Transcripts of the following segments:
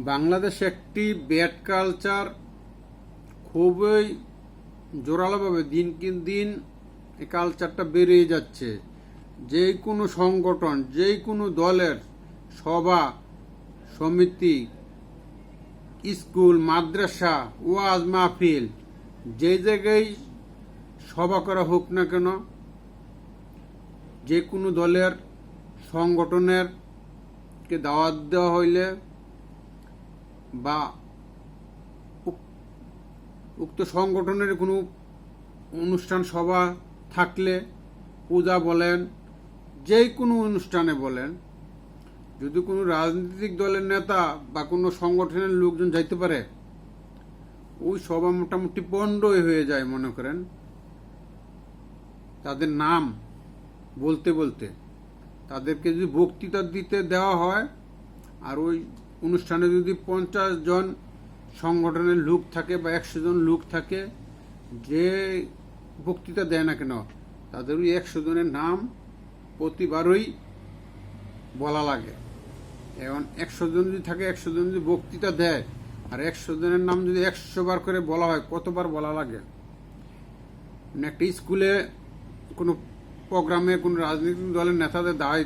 বাংলাদেশে একটি bat culture খুবই জোরালোভাবে দিন কিন দিন এই কালচারটা বেড়েই যাচ্ছে। যে কোনো সংগঠন যে কোনো দলের সভা, সমিতি, স্কুল, মাদ্রাসা, ওয়াজ মাহফিল যে জায়গায় সভা করা হোক না কেন যে কোনো দলের সংগঠনের কে দাওয়াত দেওয়া হইলে বা উক- উক্ত সংগঠনের কোনো অনুষ্ঠান সভা থাকলে পূজা বলেন, যে কোনো অনুষ্ঠানে বলেন, যদি কোনো রাজনৈতিক দলের নেতা বা কোনো সংগঠনের লোকজন যাইতে পারে, ওই সভা মোটামুটি পণ্ডই হয়ে যায় মনে করেন। তাদের নাম বলতে বলতে, তাদেরকে যদি বক্তৃতা দিতে দেওয়া হয়, আর ওই অনুষ্ঠানে যদি পঞ্চাশ জন সংগঠনের লোক থাকে বা একশো জন লোক থাকে, যে বক্তৃতা দেয় না কেন তাদের ওই একশো জনের নাম প্রতিবারই বলা লাগে। এখন একশো জন যদি থাকে, একশো জন যদি বক্তৃতা দেয়, আর একশো জনের নাম যদি একশো বার করে বলা হয়, কতবার বলা লাগে? মানে একটা স্কুলে কোনো প্রোগ্রামে কোনো রাজনৈতিক দলের নেতাদের দায়-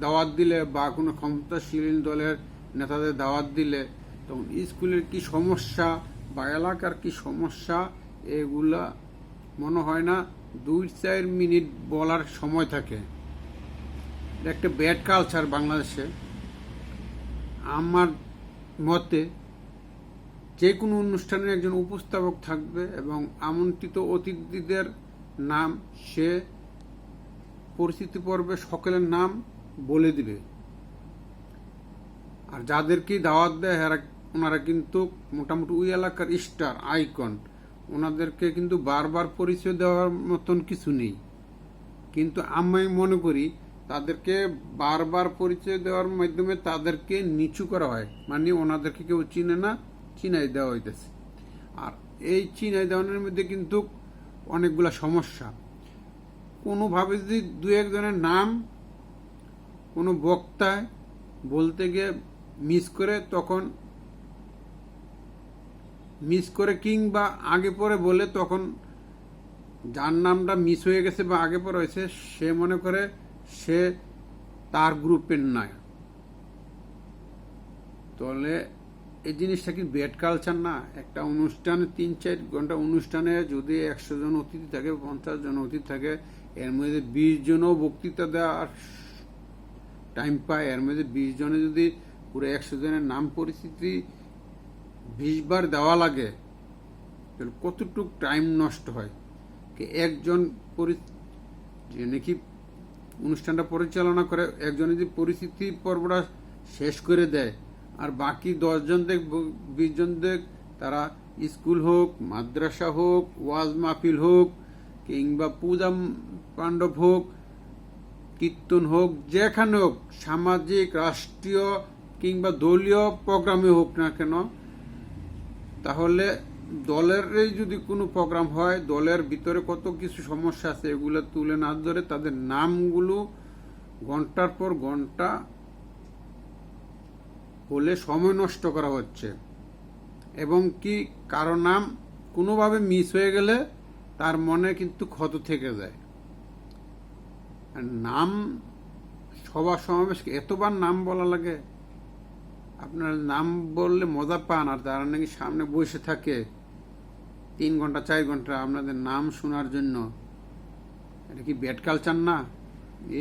দাওয়াত দিলে বা কোনো ক্ষমতাশীল দলের নেতাদের দাওয়াত দিলে, তখন স্কুলের কি সমস্যা বা এলাকার কি সমস্যা, এগুলা মনে হয় না দুই চার মিনিট বলার সময় থাকে। একটা ব্যাড কালচার বাংলাদেশে। আমার মতে যে কোনো অনুষ্ঠানে একজন উপস্থাপক থাকবে এবং আমন্ত্রিত অতিথিদের নাম সে পরিচিতি পর্বে সকলের নাম বলে দিবে। আর যাদেরকে দাওয়াত দেয় এরা ওনারা কিন্তু মোটামুটি ওই এলাকার স্টার, আইকন। ওনাদেরকে কিন্তু বারবার পরিচয় দেওয়ার মতন কিছু নেই। কিন্তু আমি মনে করি তাদেরকে বারবার পরিচয় দেওয়ার মাধ্যমে তাদেরকে নিচু করা হয়। মানে ওনাদেরকে কেউ চিনে না, চিনাই দেওয়া হইতেছে। আর এই চিনাই দেওয়ানোর মধ্যে কিন্তু অনেকগুলা সমস্যা। কোনোভাবে যদি দু একজনের নাম কোনো বক্তায় বলতে গিয়ে মিস করে তখন, মিস করে কিংবা আগে পরে বলে তখন যার নামটা মিস হয়ে গেছে বা আগে পরে হয়েছে, সে মনে করে সে তার গ্রুপের নয়। তাহলে এই জিনিসটা কি বেড কালচার না? একটা অনুষ্ঠানে তিন চার ঘণ্টা অনুষ্ঠানে যদি একশো জন অতিথি থাকে, পঞ্চাশ জন অতিথি থাকে, এর মধ্যে বিশ জনও বক্তৃতা দেওয়ার টাইম পায়। এর মধ্যে বিশ জনে যদি পুরো একশো জনের নাম পরিস্থিতি বিশ বার দেওয়া লাগে, তাহলে কতটুক টাইম নষ্ট হয়? একজন পরি- নাকি অনুষ্ঠানটা পরিচালনা করে, একজন যদি পরিস্থিতি পর্বটা শেষ করে দেয়, আর বাকি দশজন দেখ বিশ জন দেখ, তারা স্কুল হোক, মাদ্রাসা হোক, ওয়াজ মাহফিল হোক, কিংবা পূজা পাণ্ডব হোক, কীর্তন হোক, যেখানে হোক, সামাজিক, রাষ্ট্রীয় কিংবা দলীয় প্রোগ্রামে হোক না কেন, তাহলে দলের যদি কোনো প্রোগ্রাম হয়, দলের ভিতরে কত কিছু সমস্যা আছে এগুলো তুলে না ধরে তাদের নামগুলো ঘণ্টার পর ঘণ্টা বলে সময় নষ্ট করা হচ্ছে। এবং কি কারও নাম কোনোভাবে মিস হয়ে গেলে তার মনে কিন্তু ক্ষত থেকে যায়। নাম সভা সমাবেশ এতবার নাম বলা লাগে আপনার নাম বললে মজা পান, আর তারা নাকি সামনে বসে থাকে, তিন ঘণ্টা, চার ঘণ্টা আপনাদের নাম শোনার জন্য, এটা কি ব্যাড কালচার না?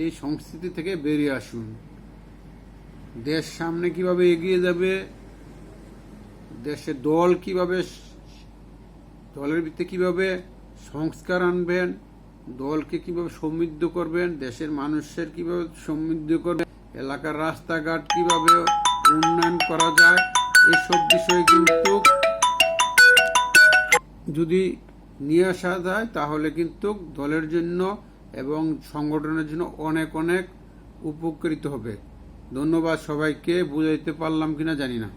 এই সংস্কৃতি থেকে বেরিয়ে আসুন। দেশ সামনে কীভাবে এগিয়ে যাবে দেশে দল কীভাবে দলের ভিত্তিতে কীভাবে সংস্কার আনবেন, দলকে কীভাবে সমৃদ্ধ করবেন, দেশের মানুষের কীভাবে সমৃদ্ধ করবেন, এলাকার রাস্তাঘাট কীভাবে উন্নয়ন করা যায়, এসব বিষয়ে কিন্তু যদি নিয়ে আসা যায়, তাহলে কিন্তু দলের জন্য এবং সংগঠনের জন্য অনেক অনেক উপকৃত হবে। ধন্যবাদ সবাইকে, বুঝাইতে পারলাম কিনা জানি না।